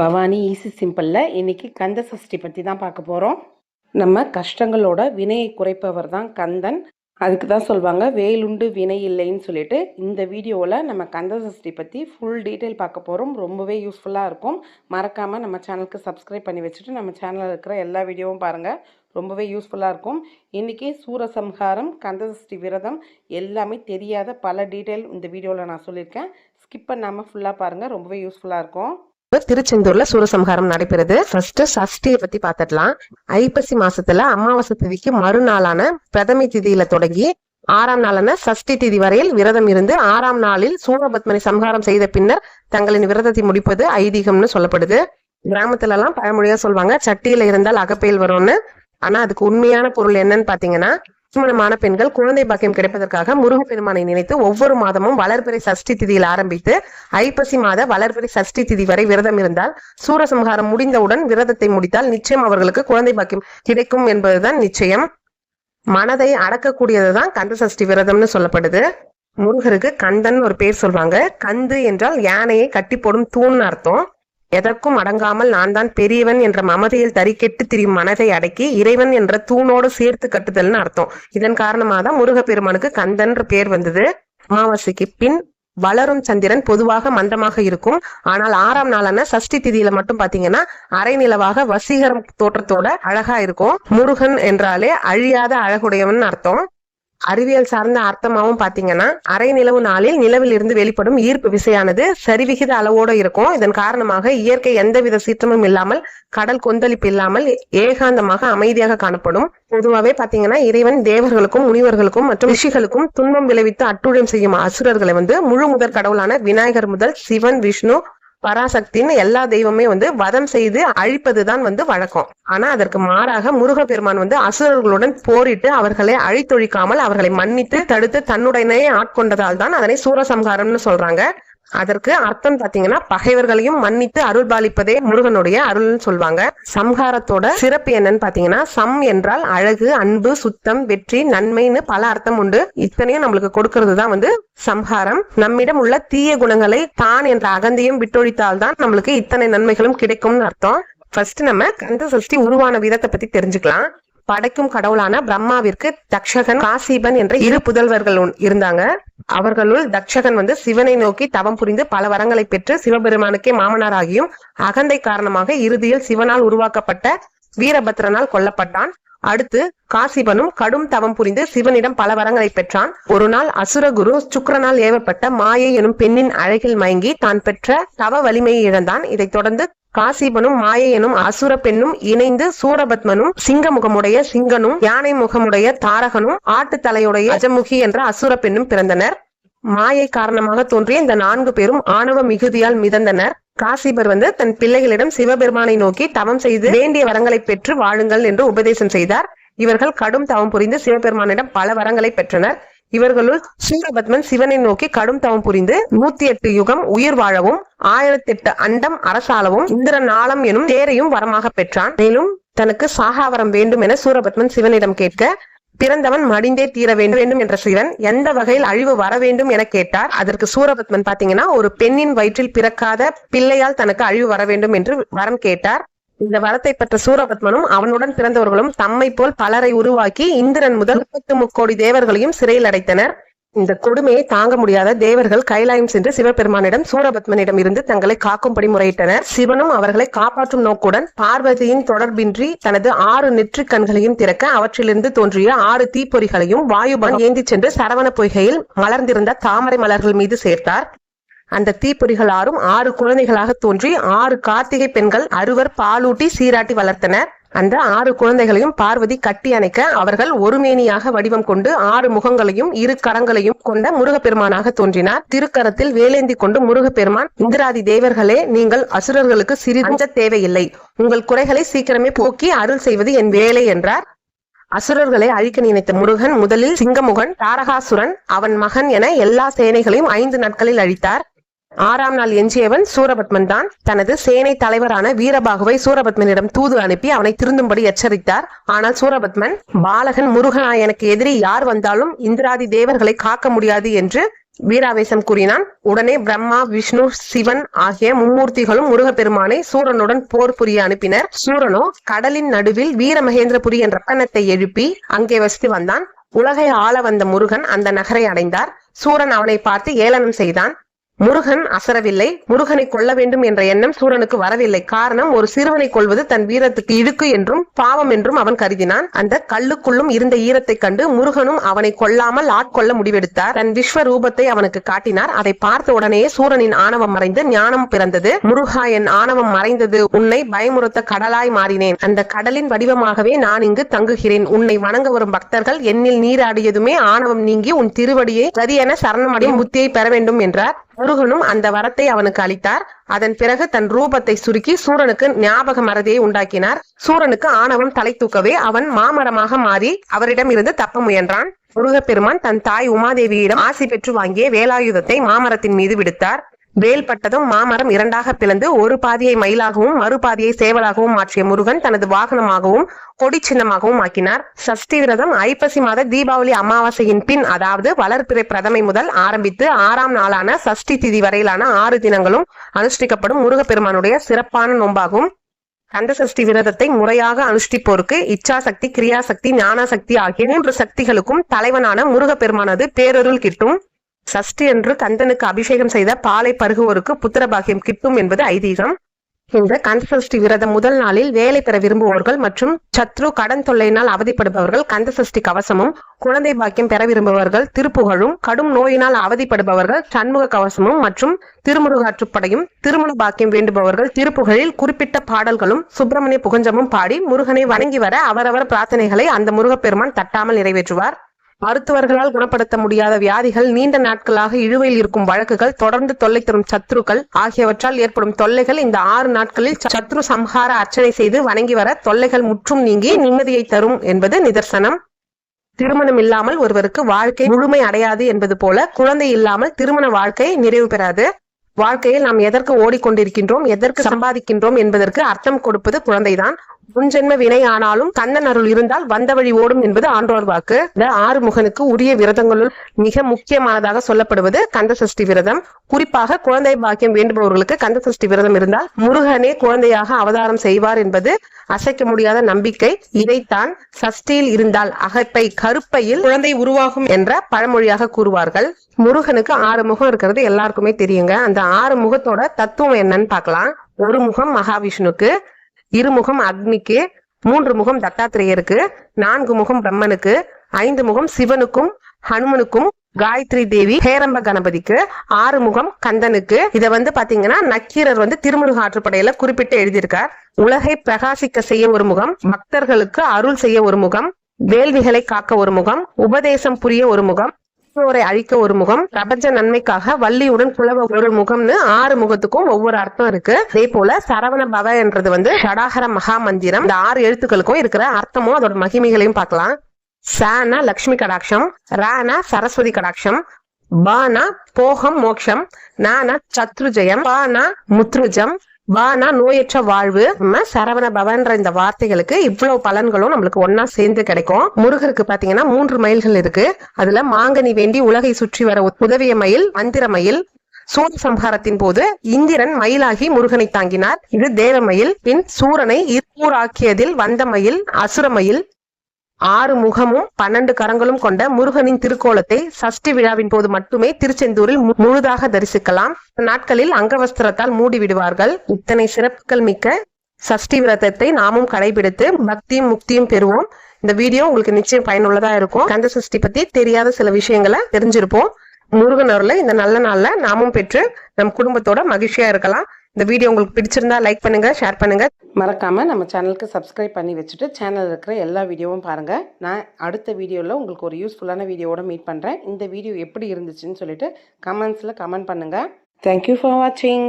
Bhavani easy சிம்பிளில் இன்னைக்கு கந்த சஷ்டி பற்றி தான் பார்க்க போகிறோம் நம்ம கஷ்டங்களோட வினையை குறைப்பவர் தான் கந்தன். அதுக்கு தான் சொல்லுவாங்க வேலுண்டு வினை இல்லைன்னு சொல்லிட்டு. இந்த வீடியோவில் நம்ம கந்த சஷ்டி பற்றி ஃபுல் டீட்டெயில் பார்க்க போகிறோம் ரொம்பவே யூஸ்ஃபுல்லாக இருக்கும். மறக்காமல் நம்ம சேனலுக்கு சப்ஸ்கிரைப் பண்ணி வச்சுட்டு நம்ம சேனலில் இருக்கிற எல்லா வீடியோவும் பாருங்கள் ரொம்பவே யூஸ்ஃபுல்லாக இருக்கும். இன்றைக்கி சூரசம்ஹாரம் கந்தசஷ்டி விரதம் எல்லாமே தெரியாத பல டீட்டெயில் இந்த வீடியோவில் நான் சொல்லியிருக்கேன். ஸ்கிப் பண்ணாமல் ஃபுல்லாக பாருங்கள் ரொம்பவே யூஸ்ஃபுல்லாக இருக்கும். திருச்செந்தூர்ல சூரசம்ஹாரம் நடைபெறுது. ஃபர்ஸ்ட் சஷ்டியை பத்தி பாத்துடலாம். ஐப்பசி மாசத்துல அமாவாசை திதிக்கு மறுநாளான பிரதமி திதியில தொடங்கி ஆறாம் நாளான சஷ்டி திதி வரையில் விரதம் இருந்து ஆறாம் நாளில் சூரபத்மனை சம்ஹாரம் செய்த பின்னர் தங்களின் விரதத்தை முடிப்பது ஐதீகம்னு சொல்லப்படுது. கிராமத்துல எல்லாம் பழமொழியா சொல்லுவாங்க சட்டியில இருந்தால் அகப்பையில் வரும்னு. ஆனா அதுக்கு உண்மையான பொருள் என்னன்னு பாத்தீங்கன்னா திருமணமான பெண்கள் குழந்தை பாக்கியம் கிடைப்பதற்காக முருகப்பெருமானை நினைத்து ஒவ்வொரு மாதமும் வளர்பிறை சஷ்டி திதியில் ஆரம்பித்து ஐப்பசி மாத வளர்பிறை சஷ்டி திதி வரை விரதம் இருந்தால் சூரசம்ஹாரம் முடிந்தவுடன் விரதத்தை முடித்தால் நிச்சயம் அவர்களுக்கு குழந்தை பாக்கியம் கிடைக்கும் என்பதுதான் நிச்சயம். மனதை அடக்கக்கூடியதுதான் கந்த சஷ்டி விரதம்னு சொல்லப்படுது. முருகருக்கு கந்தன் ஒரு பேர் சொல்றாங்க கந்து என்றால் யானையை கட்டி போடும் தூண்னு அர்த்தம். எதற்கும் அடங்காமல் நான் தான் பெரியவன் என்ற மமதையில் தறிக்கெட்டு திரியும் மனதை அடக்கி இறைவன் என்ற தூணோடு சேர்த்து கட்டுதல்னு அர்த்தம். இதன் காரணமாக தான் முருகப்பெருமானுக்கு கந்தன்ற பேர் வந்தது. அமாவாசைக்கு பின் வளரும் சந்திரன் பொதுவாக மந்தமாக இருக்கும். ஆனால் ஆறாம் நாளான சஷ்டி திதியில மட்டும் பாத்தீங்கன்னா அரை நிலவாக வசீகரம் தோற்றத்தோட அழகா இருக்கும். முருகன் என்றாலே அழியாத அழகுடையவன் அர்த்தம். அறிவியல் சார்ந்த அர்த்தமாவும் பாத்தீங்கன்னா அரை நிலவு நாளில் நிலவில் இருந்து வெளிப்படும் ஈர்ப்பு விசையானது சரிவிகித அளவோடு இருக்கும். இதன் காரணமாக இயற்கை எந்தவித சீற்றமும் இல்லாமல் கடல் கொந்தளிப்பு இல்லாமல் ஏகாந்தமாக அமைதியாக காணப்படும். பொதுவாகவே பாத்தீங்கன்னா இறைவன் தேவர்களுக்கும் முனிவர்களுக்கும் மற்றும் ரிஷிகளுக்கும் துன்பம் விளைவித்து அட்டுழியம் செய்யும் அசுரர்களை வந்து முழு முதற் கடவுளான விநாயகர் முதல் சிவன் விஷ்ணு பராசக்தின்னு எல்லா தெய்வமே வந்து வதம் செய்து அழிப்பதுதான் வந்து வழக்கம். ஆனா அதற்கு மாறாக முருகப்பெருமான் வந்து அசுரர்களுடன் போரிட்டு அவர்களை அழித்தொழிக்காமல் அவர்களை மன்னித்து தடுத்து தன்னுடனே ஆட்கொண்டதால் தான் அதனை சூரசம்ஹாரம்னு சொல்றாங்க. அதற்கு அர்த்தம் பாத்தீங்கன்னா பகைவர்களையும் மன்னித்து அருள் பாலிப்பதே முருகனுடைய அருள்னு சொல்லுவாங்க. சம்ஹாரத்தோட சிறப்பு என்னன்னு பாத்தீங்கன்னா சம் என்றால் அழகு அன்பு சுத்தம் வெற்றி நன்மைன்னு பல அர்த்தம் உண்டு. இத்தனையும் நம்மளுக்கு கொடுக்கறது தான் வந்து சம்ஹாரம். நம்மிடம் உள்ள தீய குணங்களை தான் என்ற அகந்தியும் விட்டொழித்தால் தான் நம்மளுக்கு இத்தனை நன்மைகளும் கிடைக்கும்னு அர்த்தம். ஃபர்ஸ்ட் நம்ம கந்த சஷ்டி உருவான விதத்தை பத்தி தெரிஞ்சுக்கலாம். படைக்கும் கடவுளான பிரம்மாவிற்கு தக்ஷகன் காசிபன் என்ற இரு புதல்வர்கள் இருந்தாங்க. அவர்களுள் தக்ஷகன் வந்து சிவனை நோக்கி தவம் புரிந்து பல வரங்களை பெற்று சிவபெருமானுக்கே மாமனாராகியும் அகந்தை காரணமாக இறுதியில் சிவனால் உருவாக்கப்பட்ட வீரபத்ரனால் கொல்லப்பட்டான். அடுத்து காசிபனும் கடும் தவம் புரிந்து சிவனிடம் பல வரங்களை பெற்றான். ஒரு நாள் அசுரகுரு சுக்கிரனால் ஏவப்பட்ட மாயை எனும் பெண்ணின் அழகில் மயங்கி தான் பெற்ற தவ வலிமையை இழந்தான். இதைத் தொடர்ந்து காசிபனும் மாயை எனும் அசுர பெண்ணும் இணைந்து சூரபத்மனும் சிங்க முகமுடைய சிங்கனும் யானை முகமுடைய தாரகனும் ஆட்டு தலையுடைய அஜமுகி என்ற அசுர பெண்ணும் பிறந்தனர். மாயை காரணமாக தோன்றிய இந்த நான்கு பேரும் ஆணவ மிகுதியால் மிதந்தனர். காசிபர் வந்து தன் பிள்ளைகளிடம் சிவபெருமானை நோக்கி தவம் செய்து வேண்டிய வரங்களை பெற்று வாழுங்கள் என்று உபதேசம் செய்தார். இவர்கள் கடும் தவம் புரிந்து சிவபெருமானிடம் பல வரங்களை பெற்றனர். இவர்களுள் சூரபத்மன் சிவனை நோக்கி கடும் தவம் புரிந்து நூத்தி எட்டு யுகம் உயிர் வாழவும் ஆயிரத்தி எட்டு அண்டம் அரசாளவும் இந்திர நாளம் எனும் தேரையும் வரமாக பெற்றான். மேலும் தனக்கு சாகாவரம் வேண்டும் என சூரபத்மன் சிவனிடம் கேட்க பிறந்தவன் மடிந்தே தீர வேண்டும் வேண்டும் என்ற சிவன் எந்த வகையில் அழிவு வர வேண்டும் என கேட்டார். அதற்கு சூரபத்மன் பாத்தீங்கன்னா ஒரு பெண்ணின் வயிற்றில் பிறக்காத பிள்ளையால் தனக்கு அழிவு வர வேண்டும் என்று வரம் கேட்டார். இந்த வரத்தை பெற்ற சூரபத்மனும் அவனுடன் பிறந்தவர்களும் தம்மை போல் பலரை உருவாக்கி இந்திரன் முதல் முப்பத்து முக்கோடி தேவர்களையும் சிறையில் அடைத்தனர். இந்த கொடுமையை தாங்க முடியாத தேவர்கள் கைலாயம் சென்று சிவபெருமானிடம் சூரபத்மனிடம் இருந்து தங்களை காக்கும்படி முறையிட்டனர். சிவனும் அவர்களை காப்பாற்றும் நோக்குடன் பார்வதியின் தொடர்பின்றி தனது ஆறு நெற்றிக் கண்களையும் திறக்க அவற்றிலிருந்து தோன்றிய ஆறு தீப்பொறிகளையும் வாயுபன் ஏந்தி சென்று சரவண பொய்கையில் மலர்ந்திருந்த தாமரை மலர்கள் மீது சேர்த்தார். அந்த தீப்பொறிகள் ஆறும் ஆறு குழந்தைகளாக தோன்றி ஆறு கார்த்திகை பெண்கள் அறுவர் பாலூட்டி சீராட்டி வளர்த்தனர். அந்த ஆறு குழந்தைகளையும் பார்வதி கட்டி அணைக்க அவர்கள் ஒருமேனியாக வடிவம் கொண்டு ஆறு முகங்களையும் இரு கரங்களையும் கொண்ட முருகப்பெருமானாக தோன்றினார். திருக்கரத்தில் வேலேந்தி கொண்டு முருகப்பெருமான் இந்திராதி தேவர்களே நீங்கள் அசுரர்களுக்கு சிறிது தேவையில்லை. உங்கள் குறைகளை சீக்கிரமே போக்கி அருள் செய்வது என் வேலை என்றார். அசுரர்களை அழிக்க நினைத்த முருகன் முதலில் சிங்கமுகன் தாரகாசுரன் அவன் மகன் என எல்லா சேனைகளையும் ஐந்து நாட்களில் அழித்தார். ஆறாம் நாள் எஞ்சியவன் சூரபத்மன் தான். தனது சேனை தலைவரான வீரபாகுவை சூரபத்மனிடம் தூது அனுப்பி அவனை திருந்தும்படி எச்சரித்தார். ஆனால் சூரபத்மன் பாலகன் முருகனாயனுக்கு எதிரி யார் வந்தாலும் இந்திராதி தேவர்களை காக்க முடியாது என்று வீராவேசம் கூறினான். உடனே பிரம்மா விஷ்ணு சிவன் ஆகிய மும்மூர்த்திகளும் முருகப்பெருமானை சூரனுடன் போர் புரிய அனுப்பினர். சூரனோ கடலின் நடுவில் வீரமகேந்திரபுரி என்ற பட்டணத்தை எழுப்பி அங்கே வசித்து வந்தான். உலகை ஆள வந்த முருகன் அந்த நகரை அடைந்தார். சூரன் அவனை பார்த்து ஏளனம் செய்தான். முருகன் அசரவில்லை. முருகனை கொல்ல வேண்டும் என்ற எண்ணம் சூரனுக்கு வரவில்லை. காரணம் ஒரு சிறுவனை கொள்வது தன் வீரத்துக்கு இழுக்கு என்றும் பாவம் என்றும் அவன் கருதினான். அந்த கல்லுக்குள்ளும் இருந்த ஈரத்தைக் கண்டு முருகனும் அவனை கொல்லாமல் ஆட்கொள்ள முடிவெடுத்தார். தன் விஸ்வ ரூபத்தை அவனுக்கு காட்டினார். அதை பார்த்த உடனே சூரனின் ஆணவம் மறைந்து ஞானம் பிறந்தது. முருகா என் ஆணவம் மறைந்தது. உன்னை பயமுறுத்த கடலாய் மாறினேன். அந்த கடலின் வடிவமாகவே நான் இங்கு தங்குகிறேன். உன்னை வணங்க வரும் பக்தர்கள் என்னில் நீராடியதுமே ஆணவம் நீங்கி உன் திருவடியை சரியென சரணமடையும் புத்தியை பெற வேண்டும் என்றார். முருகனும் அந்த வரத்தை அவனுக்கு அளித்தார். அதன் பிறகு தன் ரூபத்தை சுருக்கி சூரனுக்கு ஞாபக மறதியை உண்டாக்கினார். சூரனுக்கு ஆணவம் தலை தூக்கவே அவன் மாமரமாக மாறி அவரிடம் இருந்து தப்ப முயன்றான். முருகப்பெருமான் தன் தாய் உமாதேவியிடம் ஆசி பெற்று வாங்கிய வேலாயுதத்தை மாமரத்தின் மீது விடுத்தார். வேல் பட்டதும் மாமரம் இரண்டாக பிளந்து ஒரு பாதியை மயிலாகவும் மறுபாதியை சேவலாகவும் மாற்றிய முருகன் தனது வாகனமாகவும் கொடி சின்னமாகவும் ஆக்கினார். சஷ்டி விரதம் ஐப்பசி மாத தீபாவளி அமாவாசையின் பின் அதாவது வளர்பிறை பிரதமை முதல் ஆரம்பித்து ஆறாம் நாளான சஷ்டி திதி வரையிலான ஆறு தினங்களும் அனுஷ்டிக்கப்படும் முருகப்பெருமானுடைய சிறப்பான நோன்பாகும். கந்த சஷ்டி விரதத்தை முறையாக அனுஷ்டிப்போருக்கு இச்சாசக்தி கிரியாசக்தி ஞானசக்தி ஆகிய மூன்று சக்திகளுக்கும் தலைவனான முருகப்பெருமானது பேரருள் கிட்டும். சஷ்டி என்று கந்தனுக்கு அபிஷேகம் செய்த பாலை பருகுவோருக்கு புத்திரபாக்கியம் கிட்டும் என்பது ஐதீகம். இந்த கந்தசஷ்டி விரதம் முதல் நாளில் வேலை பெற விரும்புவோர்கள் மற்றும் சத்ரு கடன் தொல்லையினால் அவதிப்படுபவர்கள் கந்தசஷ்டி கவசமும் குழந்தை பாக்கியம் பெற விரும்புபவர்கள் திருப்புகழும் கடும் நோயினால் அவதிப்படுபவர்கள் சண்முக கவசமும் மற்றும் திருமுருகாற்றுப்படையும் திருமண பாக்கியம் வேண்டுபவர்கள் திருப்புகழில் குறிப்பிட்ட பாடல்களும் சுப்பிரமணிய புகஞ்சமும் பாடி முருகனை வணங்கி வர அவரவர் பிரார்த்தனைகளை அந்த முருகப்பெருமான் தட்டாமல் நிறைவேற்றுவார். மருத்துவர்களால் குணப்படுத்த முடியாத வியாதிகள் நீண்ட நாட்களாக இழுவையில் இருக்கும் வழக்குகள் தொடர்ந்து தொல்லை தரும் சத்ருக்கள் ஆகியவற்றால் ஏற்படும் தொல்லைகள் இந்த ஆறு நாட்களில் சத்ரு சம்ஹார அர்ச்சனை செய்து வணங்கி வர தொல்லைகள் முற்றும் நீங்கி நிம்மதியை தரும் என்பது நிதர்சனம். திருமணம் இல்லாமல் ஒருவருக்கு வாழ்க்கை முழுமை அடையாது என்பது போல குழந்தை இல்லாமல் திருமண வாழ்க்கை நிறைவு பெறாது. வாழ்க்கையில் நாம் எதற்கு ஓடிக்கொண்டிருக்கின்றோம் எதற்கு சம்பாதிக்கின்றோம் என்பதற்கு அர்த்தம் கொடுப்பது குழந்தைதான். முன்ஜென்ம வினை ஆனாலும் கண்ணன் அருள் இருந்தால் வந்த வழி ஓடும் என்பது ஆன்றோர் வாக்கு. இந்த ஆறு முகனுக்கு உரிய விரதங்களுள் மிக முக்கியமானதாக சொல்லப்படுவது கந்த சஷ்டி விரதம். குறிப்பாக குழந்தை பாக்கியம் வேண்டுபவர்களுக்கு கந்த சஷ்டி விரதம் இருந்தால் முருகனே குழந்தையாக அவதாரம் செய்வார் என்பது அசைக்க முடியாத நம்பிக்கை. இதைத்தான் சஷ்டியில் இருந்தால் அகப்பை கருப்பையில் குழந்தை உருவாகும் என்ற பழமொழியாக கூறுவார்கள். முருகனுக்கு ஆறு முகம் இருக்கிறது எல்லாருக்குமே தெரியுங்க. அந்த ஆறு முகத்தோட தத்துவம் என்னன்னு பார்க்கலாம். ஒரு முகம் மகாவிஷ்ணுக்கு இருமுகம் அக்னிக்கு மூன்று முகம் தத்தாத்திரேயருக்கு நான்கு முகம் பிரம்மனுக்கு ஐந்து முகம் சிவனுக்கும் ஹனுமனுக்கும் காயத்ரி தேவி ஹேரம்ப கணபதிக்கு ஆறு முகம் கந்தனுக்கு. இத வந்து பாத்தீங்கன்னா நக்கீரர் வந்து திருமுருக ஆற்றுப்படையில குறிப்பிட்டு எழுதியிருக்கார். உலகை பிரகாசிக்க செய்ய ஒரு முகம் பக்தர்களுக்கு அருள் செய்ய ஒரு முகம் வேள்விகளை காக்க ஒரு முகம் உபதேசம் புரிய ஒரு முகம் போரை அழிக்க ஒரு முகம் பிரபஞ்ச நன்மைக்காக வள்ளியுடன் குலவ ஒரு முகம்னு ஆறு முகத்துக்கும் ஒவ்வொரு அர்த்தம் இருக்கு. அதே போல சரவண பவ என்றது வந்து ஷடாகர மகா மந்திரம் இந்த ஆறு எழுத்துக்களுக்கும் இருக்கிற அர்த்தமும் அதோட மகிமைகளையும் பார்க்கலாம். சானா லக்ஷ்மி கடாட்சம் ரானா சரஸ்வதி கடாட்சம் பானா போகம் மோக்ஷம் நானா சத்ருஜயம் பானா முத்ருஜம் வானா நோயற்ற வாழ்வு. நம்ம சரவண பவன்ற இந்த வார்த்தைகளுக்கு இவ்வளவு பலன்களும் நம்மளுக்கு ஒன்னா சேர்ந்து கிடைக்கும். முருகருக்கு பாத்தீங்கன்னா மூன்று மயில்கள் இருக்கு. அதுல மாங்கனி வேண்டி உலகை சுற்றி வர உதவிய மயில் மந்திர மயில் சூர சம்ஹாரத்தின் போது இந்திரன் மயிலாகி முருகனை தாங்கினார். இது தேவமயில் பின் சூரனை இருப்பூராக்கியதில் வந்த மயில் அசுரமயில் ஆறு முகமும் பன்னெண்டு கரங்களும் கொண்ட முருகனின் திருக்கோலத்தை சஷ்டி விழாவின் போது மட்டுமே திருச்செந்தூரில் முழுதாக தரிசிக்கலாம். நாட்களில் அங்கவஸ்திரத்தால் மூடி விடுவார்கள். இத்தனை சிறப்புகள் மிக்க சஷ்டி விரதத்தை நாமும் கடைபிடித்து பக்தியும் முக்தியும் பெறுவோம். இந்த வீடியோ உங்களுக்கு நிச்சயம் பயனுள்ளதா இருக்கும். கந்த சஷ்டி பத்தி தெரியாத சில விஷயங்களை தெரிஞ்சிருப்போம். முருகன் அவர்ல இந்த நல்ல நாள்ல நாமும் பெற்று நம் குடும்பத்தோட மகிழ்ச்சியா இருக்கலாம். இந்த வீடியோ உங்களுக்கு பிடிச்சிருந்தா லைக் பண்ணுங்க ஷேர் பண்ணுங்க. மறக்காமல் நம்ம சேனலுக்கு சப்ஸ்கிரைப் பண்ணி வச்சுட்டு சேனலில் இருக்கிற எல்லா வீடியோவும் பாருங்கள் நான் அடுத்த வீடியோவில் உங்களுக்கு ஒரு யூஸ்ஃபுல்லான வீடியோவோட மீட் பண்ணுறேன் இந்த வீடியோ எப்படி இருந்துச்சுன்னு சொல்லிட்டு கமெண்ட்ஸில் கமெண்ட் பண்ணுங்கள் தேங்க்யூ ஃபார் வாட்சிங்